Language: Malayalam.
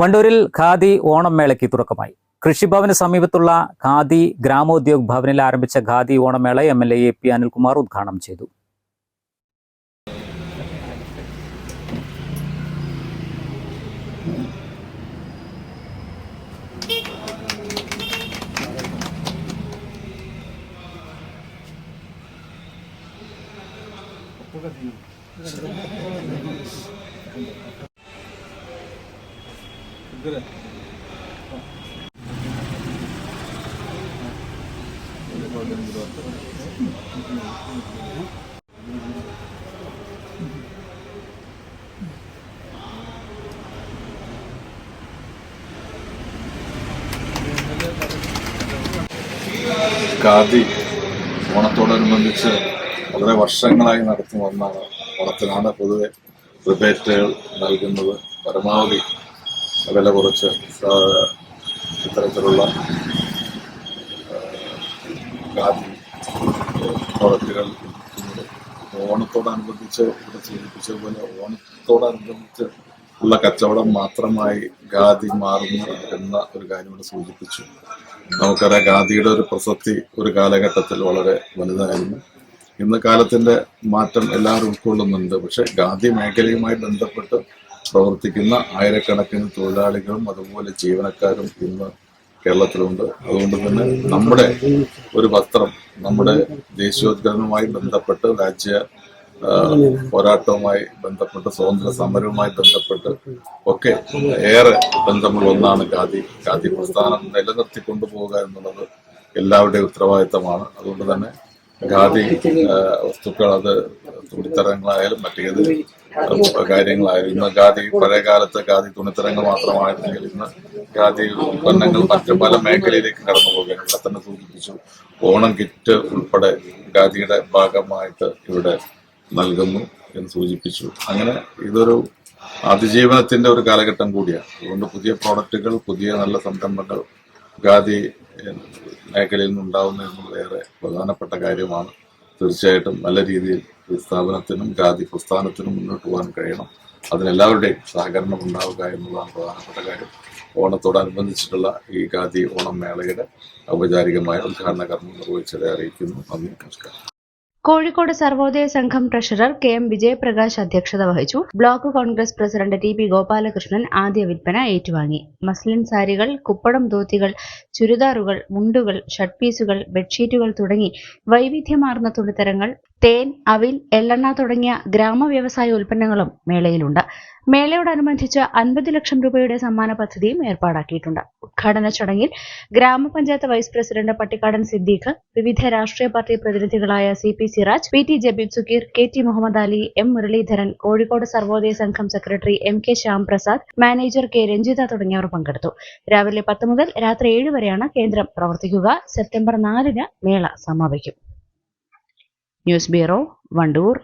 വണ്ടൂരിൽ ഖാദി ഓണം മേളയ്ക്ക് തുടക്കമായി. കൃഷിഭവന് സമീപത്തുള്ള ഖാദി ഗ്രാമോദ്യോഗ് ഭവനിൽ ആരംഭിച്ച khadi ഓണമേള M L A A P Anilkumar ഉദ്ഘാടനം ചെയ്തു. ഖാദി ഓണത്തോടനുബന്ധിച്ച് വളരെ വർഷങ്ങളായി നടത്തി വന്നാണ് ഓണത്തിനാണ് പൊതുവെ റിബേറ്റുകൾ നൽകുന്നത് പരമാവധി. വില കുറച്ച് ഇത്തരത്തിലുള്ള ഖാദി. ഓണത്തോടനുബന്ധിച്ച് ഇവിടെ സൂചിപ്പിച്ചതുപോലെ ഓണത്തോടനുബന്ധിച്ച് ഉള്ള കച്ചവടം മാത്രമായി ഖാദി മാറുന്നു എന്ന ഒരു കാര്യം ഇവിടെ സൂചിപ്പിച്ചു നമുക്കറിയാം ഖാദിയുടെ ഒരു പ്രസക്തി ഒരു കാലഘട്ടത്തിൽ വളരെ വലുതായിരുന്നു ഇന്ന് കാലത്തിന്റെ മാറ്റം എല്ലാവരും ഉൾക്കൊള്ളുന്നുണ്ട് പക്ഷെ ഖാദി മേഖലയുമായി ബന്ധപ്പെട്ട് പ്രവർത്തിക്കുന്ന ആയിരക്കണക്കിന് തൊഴിലാളികളും അതുപോലെ ജീവനക്കാരും ഇന്ന് കേരളത്തിലുണ്ട്. അതുകൊണ്ട് തന്നെ നമ്മുടെ ഒരു പത്രം നമ്മുടെ ദേശീയോദ്ഗ്രഥനവുമായി ബന്ധപ്പെട്ട് രാജ്യ പോരാട്ടവുമായി ബന്ധപ്പെട്ട് സ്വാതന്ത്ര്യ സമരവുമായി ബന്ധപ്പെട്ട് ഒക്കെ ഏറെ ബന്ധമുള്ള ഒന്നാണ് ഖാദി. ഖാദി പ്രസ്ഥാനം നിലനിർത്തി പോവുക എന്നുള്ളത് എല്ലാവരുടെയും ഉത്തരവാദിത്തമാണ്. അതുകൊണ്ട് തന്നെ ഖാദി വസ്തുക്കൾ അത് തുണിത്തരങ്ങളായാലും മറ്റേത് കാര്യങ്ങളായാലും ഇന്ന് ഖാദി പഴയ കാലത്ത് ഖാദി തുണിത്തരങ്ങൾ മാത്രമായിരുന്നെങ്കിൽ ഇന്ന് ഖാദി ഉൽപ്പന്നങ്ങൾ മറ്റു പല മേഖലയിലേക്ക് കടന്നു പോകുകയാണ് ഇവിടെ തന്നെ സൂചിപ്പിച്ചു. ഓണം കിറ്റ് ഉൾപ്പെടെ ഖാദിയുടെ ഭാഗമായിട്ട് ഇവിടെ നൽകുന്നു എന്ന് സൂചിപ്പിച്ചു. അങ്ങനെ ഇതൊരു അതിജീവനത്തിന്റെ ഒരു കാലഘട്ടം കൂടിയാണ്. അതുകൊണ്ട് പുതിയ പ്രോഡക്റ്റുകൾ പുതിയ നല്ല സംരംഭങ്ങൾ ഖാദി മേഖലയിൽ നിന്നുണ്ടാവുന്ന ഏറെ പ്രധാനപ്പെട്ട കാര്യമാണ്. തീർച്ചയായിട്ടും നല്ല രീതിയിൽ ഈ സ്ഥാപനത്തിനും ജാതി പ്രസ്ഥാനത്തിനും മുന്നോട്ട് പോകാൻ കഴിയണം. അതിനെല്ലാവരുടെയും സഹകരണം ഉണ്ടാവുക എന്നുള്ളതാണ് പ്രധാനപ്പെട്ട കാര്യം. ഓണത്തോടനുബന്ധിച്ചിട്ടുള്ള ഈ ഖാദി ഓണം മേളയുടെ ഔപചാരികമായ ഉദ്ഘാടന കർമ്മം നിർവഹിച്ചതായി അറിയിക്കുന്നു. നന്ദി നമസ്കാരം. കോഴിക്കോട് സർവോദയ സംഘം ട്രഷറർ കെ എം വിജയപ്രകാശ് അധ്യക്ഷത വഹിച്ചു. Block Congress president T P Gopalakrishnan ആദ്യ വിൽപ്പന ഏറ്റുവാങ്ങി. മസ്ലിൻ സാരികൾ കുപ്പടം ധോത്തികൾ ചുരിദാറുകൾ മുണ്ടുകൾ ഷർട്ട് പീസുകൾ ബെഡ്ഷീറ്റുകൾ തുടങ്ങി വൈവിധ്യമാർന്ന തുണിത്തരങ്ങൾ തേൻ അവിൽ എള്ളെണ്ണ തുടങ്ങിയ ഗ്രാമ വ്യവസായ ഉൽപ്പന്നങ്ങളും മേളയിലുണ്ട്. മേളയോടനുബന്ധിച്ച് അൻപത് ലക്ഷം രൂപയുടെ സമ്മാന പദ്ധതിയും ഏർപ്പാടാക്കിയിട്ടുണ്ട്. ഉദ്ഘാടന ചടങ്ങിൽ ഗ്രാമപഞ്ചായത്ത് വൈസ് പ്രസിഡന്റ് പട്ടിക്കാടൻ സിദ്ദീഖ് വിവിധ രാഷ്ട്രീയ party പ്രതിനിധികളായ C P Siraj P T Jabeeb Sukkeer K T Muhammad Ali M Muraleedharan Kozhikode Sarvodaya Sangham secretary M K Shyamprasad manager K Ranjitha തുടങ്ങിയവർ പങ്കെടുത്തു. രാവിലെ പത്ത് മുതൽ രാത്രി ഏഴ് വരെയാണ് കേന്ദ്രം പ്രവർത്തിക്കുക. സെപ്റ്റംബർ നാലിന് മേള സമാപിക്കും. News Bureau, Vandur,